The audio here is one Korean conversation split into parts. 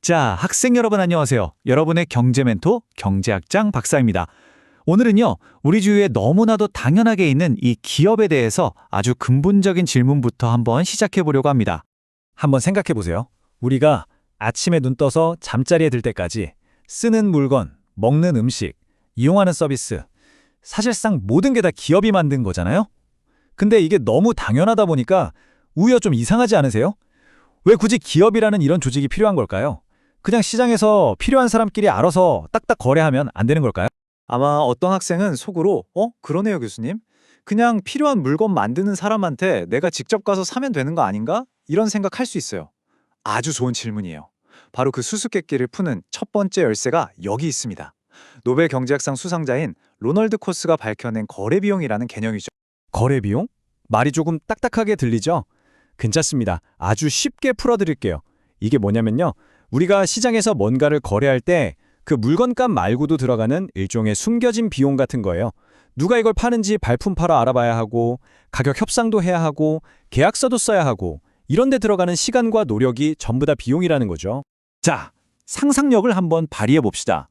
자, 학생 여러분 안녕하세요. 여러분의 경제 멘토 경제학장 박사입니다. 오늘은요, 우리 주위에 너무나도 당연하게 있는 이 기업에 대해서 아주 근본적인 질문부터 한번 시작해 보려고 합니다. 한번 생각해 보세요. 우리가 아침에 눈 떠서 잠자리에 들 때까지 쓰는 물건, 먹는 음식, 이용하는 서비스, 사실상 모든 게 다 기업이 만든 거잖아요? 근데 이게 너무 당연하다 보니까 우여 좀 이상하지 않으세요? 왜 굳이 기업이라는 이런 조직이 필요한 걸까요? 그냥 시장에서 필요한 사람끼리 알아서 딱딱 거래하면 안 되는 걸까요? 아마 어떤 학생은 속으로 어? 그러네요 교수님. 그냥 필요한 물건 만드는 사람한테 내가 직접 가서 사면 되는 거 아닌가? 이런 생각할 수 있어요. 아주 좋은 질문이에요. 바로 그 수수께끼를 푸는 첫 번째 열쇠가 여기 있습니다. 노벨 경제학상 수상자인 로널드 코스가 밝혀낸 거래 비용이라는 개념이죠. 거래 비용? 말이 조금 딱딱하게 들리죠? 괜찮습니다. 아주 쉽게 풀어드릴게요. 이게 뭐냐면요. 우리가 시장에서 뭔가를 거래할 때 그 물건값 말고도 들어가는 일종의 숨겨진 비용 같은 거예요. 누가 이걸 파는지 발품파로 알아봐야 하고 가격 협상도 해야 하고 계약서도 써야 하고 이런 데 들어가는 시간과 노력이 전부 다 비용이라는 거죠. 자, 상상력을 한번 발휘해 봅시다.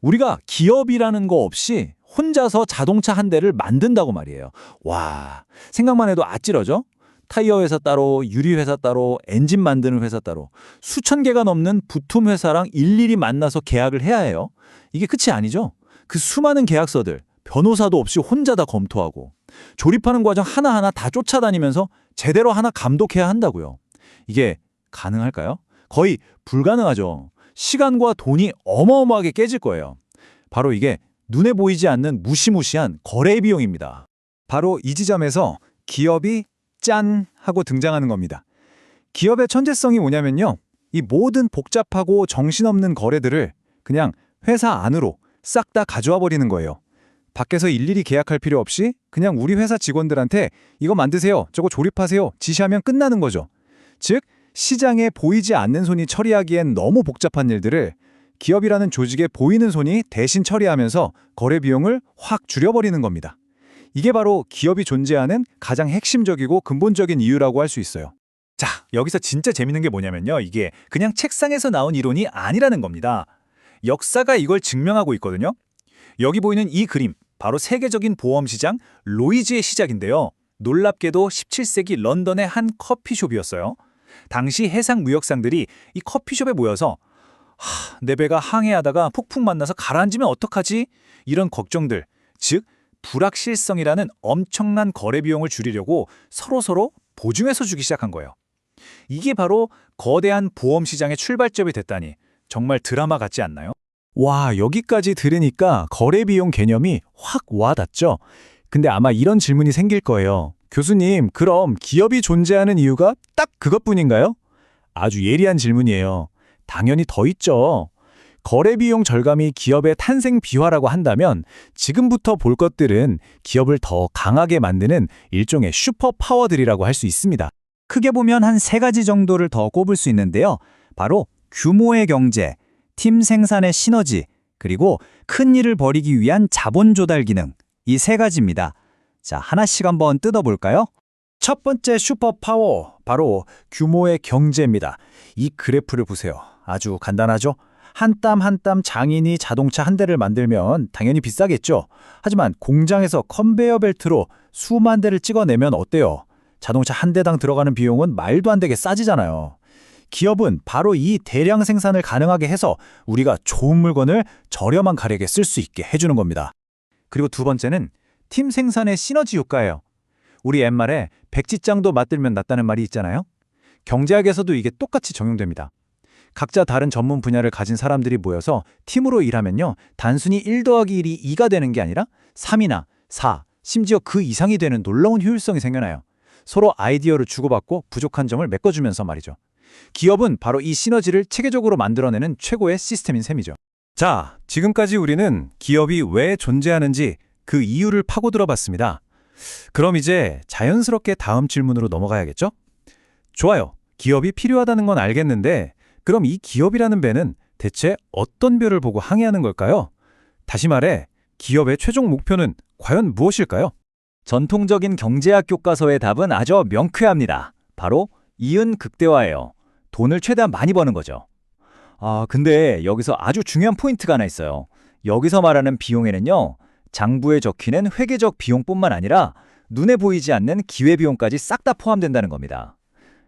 우리가 기업이라는 거 없이 혼자서 자동차 한 대를 만든다고 말이에요. 와, 생각만 해도 아찔하죠? 타이어 회사 따로, 유리 회사 따로, 엔진 만드는 회사 따로, 수천 개가 넘는 부품 회사랑 일일이 만나서 계약을 해야 해요. 이게 끝이 아니죠. 그 수많은 계약서들, 변호사도 없이 혼자 다 검토하고, 조립하는 과정 하나하나 다 쫓아다니면서 제대로 하나 감독해야 한다고요. 이게 가능할까요? 거의 불가능하죠. 시간과 돈이 어마어마하게 깨질 거예요. 바로 이게 눈에 보이지 않는 무시무시한 거래 비용입니다. 바로 이 지점에서 기업이 짠 하고 등장하는 겁니다. 기업의 천재성이 뭐냐면요. 이 모든 복잡하고 정신없는 거래들을 그냥 회사 안으로 싹 다 가져와 버리는 거예요. 밖에서 일일이 계약할 필요 없이 그냥 우리 회사 직원들한테 이거 만드세요, 저거 조립하세요 지시하면 끝나는 거죠. 즉, 시장에 보이지 않는 손이 처리하기엔 너무 복잡한 일들을 기업이라는 조직에 보이는 손이 대신 처리하면서 거래 비용을 확 줄여버리는 겁니다. 이게 바로 기업이 존재하는 가장 핵심적이고 근본적인 이유라고 할 수 있어요. 자, 여기서 진짜 재밌는 게 뭐냐면요. 이게 그냥 책상에서 나온 이론이 아니라는 겁니다. 역사가 이걸 증명하고 있거든요. 여기 보이는 이 그림, 바로 세계적인 보험 시장 로이즈의 시작인데요. 놀랍게도 17세기 런던의 한 커피숍이었어요. 당시 해상 무역상들이 이 커피숍에 모여서 하, 내 배가 항해하다가 폭풍 만나서 가라앉으면 어떡하지? 이런 걱정들, 즉 불확실성이라는 엄청난 거래 비용을 줄이려고 서로서로 보증해서 주기 시작한 거예요. 이게 바로 거대한 보험 시장의 출발점이 됐다니 정말 드라마 같지 않나요? 와, 여기까지 들으니까 거래 비용 개념이 확 와닿죠? 근데 아마 이런 질문이 생길 거예요. 교수님, 그럼 기업이 존재하는 이유가 딱 그것뿐인가요? 아주 예리한 질문이에요. 당연히 더 있죠. 거래 비용 절감이 기업의 탄생 비화라고 한다면 지금부터 볼 것들은 기업을 더 강하게 만드는 일종의 슈퍼 파워들이라고 할 수 있습니다. 크게 보면 한 세 가지 정도를 더 꼽을 수 있는데요. 바로 규모의 경제, 팀 생산의 시너지, 그리고 큰 일을 벌이기 위한 자본 조달 기능. 이 세 가지입니다. 자, 하나씩 한번 뜯어볼까요? 첫 번째 슈퍼 파워, 바로 규모의 경제입니다. 이 그래프를 보세요. 아주 간단하죠? 한 땀 한 땀 장인이 자동차 한 대를 만들면 당연히 비싸겠죠. 하지만 공장에서 컨베이어 벨트로 수만 대를 찍어내면 어때요? 자동차 한 대당 들어가는 비용은 말도 안 되게 싸지잖아요. 기업은 바로 이 대량 생산을 가능하게 해서 우리가 좋은 물건을 저렴한 가격에 쓸 수 있게 해주는 겁니다. 그리고 두 번째는 팀 생산의 시너지 효과예요. 우리 옛말에 백지장도 맞들면 낫다는 말이 있잖아요. 경제학에서도 이게 똑같이 적용됩니다. 각자 다른 전문 분야를 가진 사람들이 모여서 팀으로 일하면요. 단순히 1 더하기 1이 2가 되는 게 아니라 3이나 4, 심지어 그 이상이 되는 놀라운 효율성이 생겨나요. 서로 아이디어를 주고받고 부족한 점을 메꿔주면서 말이죠. 기업은 바로 이 시너지를 체계적으로 만들어내는 최고의 시스템인 셈이죠. 자, 지금까지 우리는 기업이 왜 존재하는지 그 이유를 파고들어 봤습니다. 그럼 이제 자연스럽게 다음 질문으로 넘어가야겠죠? 좋아요. 기업이 필요하다는 건 알겠는데 그럼 이 기업이라는 배는 대체 어떤 별을 보고 항해하는 걸까요? 다시 말해, 기업의 최종 목표는 과연 무엇일까요? 전통적인 경제학 교과서의 답은 아주 명쾌합니다. 바로 이윤 극대화예요. 돈을 최대한 많이 버는 거죠. 아, 근데 여기서 아주 중요한 포인트가 하나 있어요. 여기서 말하는 비용에는요, 장부에 적히는 회계적 비용뿐만 아니라 눈에 보이지 않는 기회비용까지 싹 다 포함된다는 겁니다.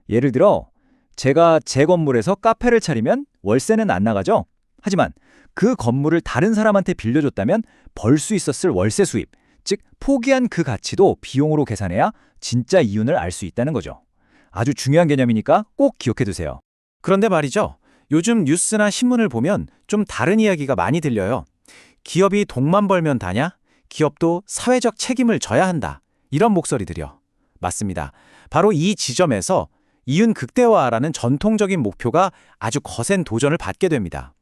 예를 들어, 제가 제 건물에서 카페를 차리면 월세는 안 나가죠? 하지만 그 건물을 다른 사람한테 빌려줬다면 벌 수 있었을 월세 수입, 즉 포기한 그 가치도 비용으로 계산해야 진짜 이윤을 알 수 있다는 거죠. 아주 중요한 개념이니까 꼭 기억해 두세요. 그런데 말이죠. 요즘 뉴스나 신문을 보면 좀 다른 이야기가 많이 들려요. 기업이 돈만 벌면 다냐? 기업도 사회적 책임을 져야 한다. 이런 목소리들이요. 맞습니다. 바로 이 지점에서 이윤 극대화라는 전통적인 목표가 아주 거센 도전을 받게 됩니다.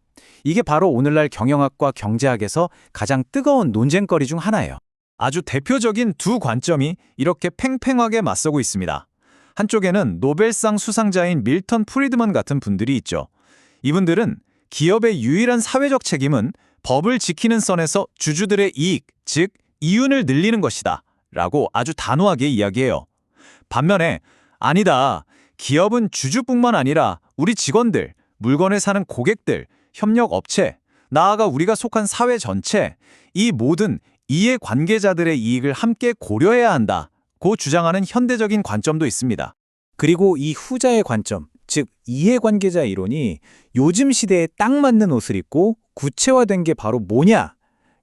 이게 바로 오늘날 경영학과 경제학에서 가장 뜨거운 논쟁거리 중 하나예요. 아주 대표적인 두 관점이 이렇게 팽팽하게 맞서고 있습니다. 한쪽에는 노벨상 수상자인 밀턴 프리드먼 같은 분들이 있죠. 이분들은 기업의 유일한 사회적 책임은 법을 지키는 선에서 주주들의 이익, 즉 이윤을 늘리는 것이다. 라고 아주 단호하게 이야기해요. 반면에 아니다. 기업은 주주뿐만 아니라 우리 직원들, 물건을 사는 고객들, 협력 업체, 나아가 우리가 속한 사회 전체, 이 모든 이해 관계자들의 이익을 함께 고려해야 한다. 고 주장하는 현대적인 관점도 있습니다. 그리고 이 후자의 관점, 즉 이해관계자 이론이 요즘 시대에 딱 맞는 옷을 입고 구체화된 게 바로 뭐냐?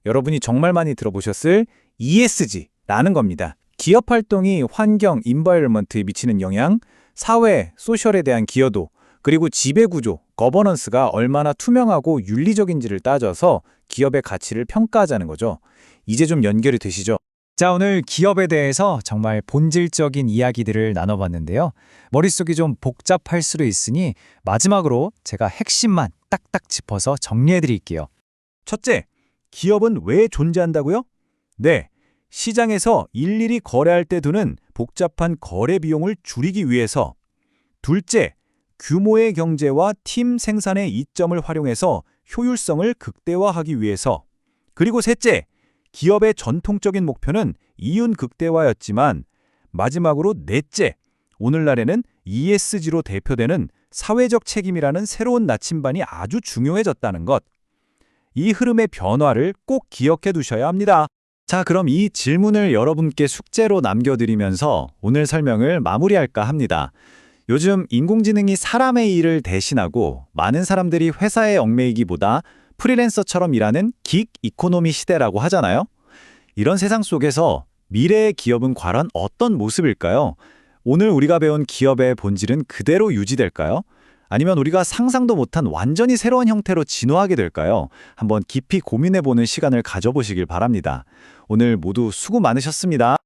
여러분이 정말 많이 들어보셨을 ESG라는 겁니다. 기업 활동이 환경, 인바이러먼트에 미치는 영향, 사회, 소셜에 대한 기여도, 그리고 지배구조, 거버넌스가 얼마나 투명하고 윤리적인지를 따져서 기업의 가치를 평가하자는 거죠. 이제 좀 연결이 되시죠? 자, 오늘 기업에 대해서 정말 본질적인 이야기들을 나눠봤는데요. 머릿속이 좀 복잡할 수도 있으니 마지막으로 제가 핵심만 딱딱 짚어서 정리해드릴게요. 첫째, 기업은 왜 존재한다고요? 네, 시장에서 일일이 거래할 때 드는 복잡한 거래 비용을 줄이기 위해서. 둘째, 규모의 경제와 팀 생산의 이점을 활용해서 효율성을 극대화하기 위해서. 그리고 셋째, 기업의 전통적인 목표는 이윤 극대화였지만 마지막으로 넷째, 오늘날에는 ESG로 대표되는 사회적 책임이라는 새로운 나침반이 아주 중요해졌다는 것. 이 흐름의 변화를 꼭 기억해 두셔야 합니다. 자, 그럼 이 질문을 여러분께 숙제로 남겨드리면서 오늘 설명을 마무리할까 합니다. 요즘 인공지능이 사람의 일을 대신하고 많은 사람들이 회사에 얽매이기보다 프리랜서처럼 일하는 긱 이코노미 시대라고 하잖아요. 이런 세상 속에서 미래의 기업은 과연 어떤 모습일까요? 오늘 우리가 배운 기업의 본질은 그대로 유지될까요? 아니면 우리가 상상도 못한 완전히 새로운 형태로 진화하게 될까요? 한번 깊이 고민해보는 시간을 가져보시길 바랍니다. 오늘 모두 수고 많으셨습니다.